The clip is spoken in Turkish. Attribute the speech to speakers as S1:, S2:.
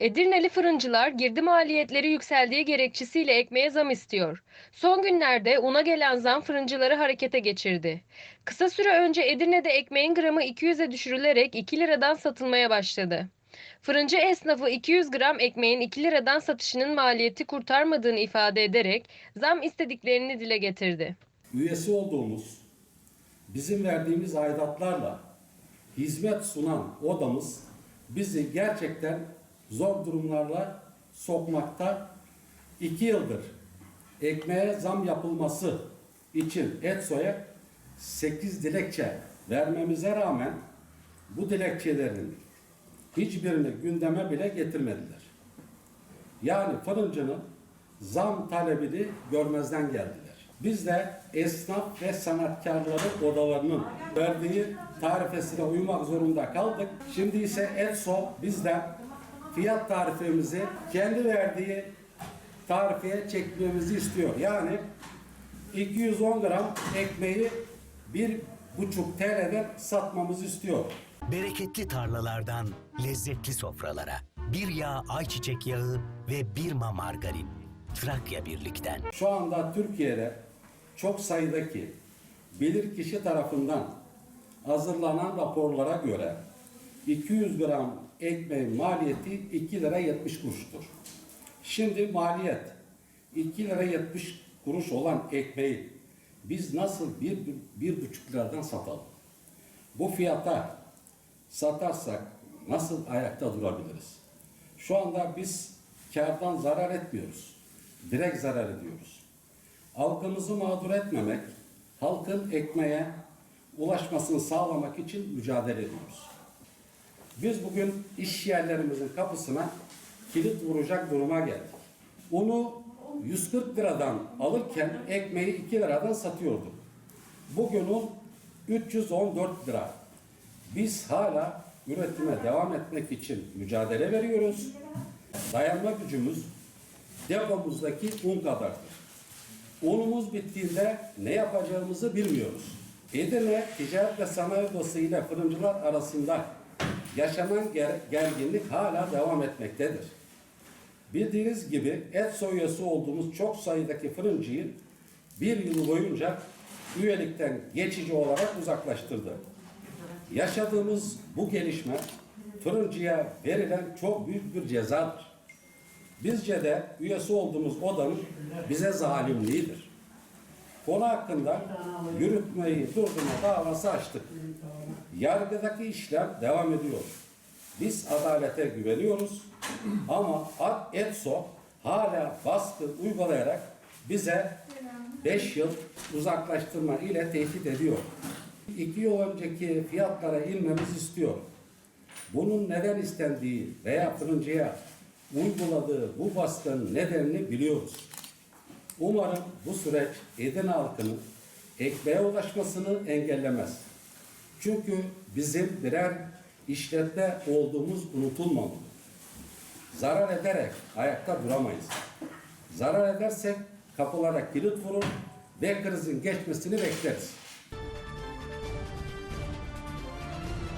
S1: Edirneli fırıncılar girdi maliyetleri yükseldiği gerekçesiyle ekmeğe zam istiyor. Son günlerde una gelen zam fırıncıları harekete geçirdi. Kısa süre önce Edirne'de ekmeğin gramı 200'e düşürülerek 2 liradan satılmaya başladı. Fırıncı esnafı 200 gram ekmeğin 2 liradan satışının maliyeti kurtarmadığını ifade ederek zam istediklerini dile getirdi.
S2: üyesi olduğumuz, bizim verdiğimiz aidatlarla hizmet sunan odamız bizi gerçekten zor durumlarla sokmakta. iki yıldır ekmeğe zam yapılması için ETSO'ya 8 dilekçe vermemize rağmen bu dilekçelerin hiçbirini gündeme bile getirmediler. Yani fırıncının zam talebini görmezden geldiler. Biz de esnaf ve sanatkarları odalarının verdiği tarifesine uymak zorunda kaldık. Şimdi ise ETSO bizden fiyat tarifemizi kendi verdiği tarifeye çekmemizi istiyor. Yani 210 gram ekmeği bir buçuk TL'den satmamızı istiyor.
S3: Bereketli tarlalardan lezzetli sofralara. Bir yağ ayçiçek yağı ve bir ma margarin. Trakya Birlik'ten.
S2: Şu anda Türkiye'de çok sayıdaki bilirkişi tarafından hazırlanan raporlara göre 200 gram ekmeğin maliyeti 2 lira 70 kuruştur. Şimdi maliyet 2 lira 70 kuruş olan ekmeği biz nasıl bir, bir buçuk liradan satalım? Bu fiyata satarsak nasıl ayakta durabiliriz? Şu anda biz kardan zarar etmiyoruz. Direkt zarar ediyoruz. Halkımızı mağdur etmemek, halkın ekmeğe ulaşmasını sağlamak için mücadele ediyoruz. Biz bugün iş yerlerimizin kapısına kilit vuracak duruma geldik. Unu 140 liradan alırken ekmeği 2 liradan satıyorduk. Bugün un 314 lira. Biz hala üretime devam etmek için mücadele veriyoruz. Dayanma gücümüz depomuzdaki un kadardır. Unumuz bittiğinde ne yapacağımızı bilmiyoruz. Edirne Ticaret ve Sanayi Odası ile fırıncılar arasında yaşanan ger- gerginlik hala devam etmektedir. Bildiğiniz gibi ETSO üyesi olduğumuz çok sayıdaki fırıncıyı bir yıl boyunca üyelikten geçici olarak uzaklaştırdı. Yaşadığımız bu gelişme fırıncıya verilen çok büyük bir cezadır. Bizce de üyesi olduğumuz odanın bize zalimliğidir. Konu hakkında yürütmeyi durdurma davası açtık. Yargıdaki işlem devam ediyor. Biz adalete güveniyoruz ama ETSO hala baskı uygulayarak bize 5 yıl uzaklaştırma ile tehdit ediyor. İki yıl önceki fiyatlara inmemizi istiyor. Bunun neden istendiği veya fırıncıya uyguladığı bu baskının nedenini biliyoruz. Umarım bu süreç Edirne halkının ekmeğe ulaşmasını engellemez. Çünkü bizim birer işletme olduğumuz unutulmamalı. Zarar ederek ayakta duramayız. Zarar edersek kapılara kilit vurur ve krizin geçmesini bekleriz.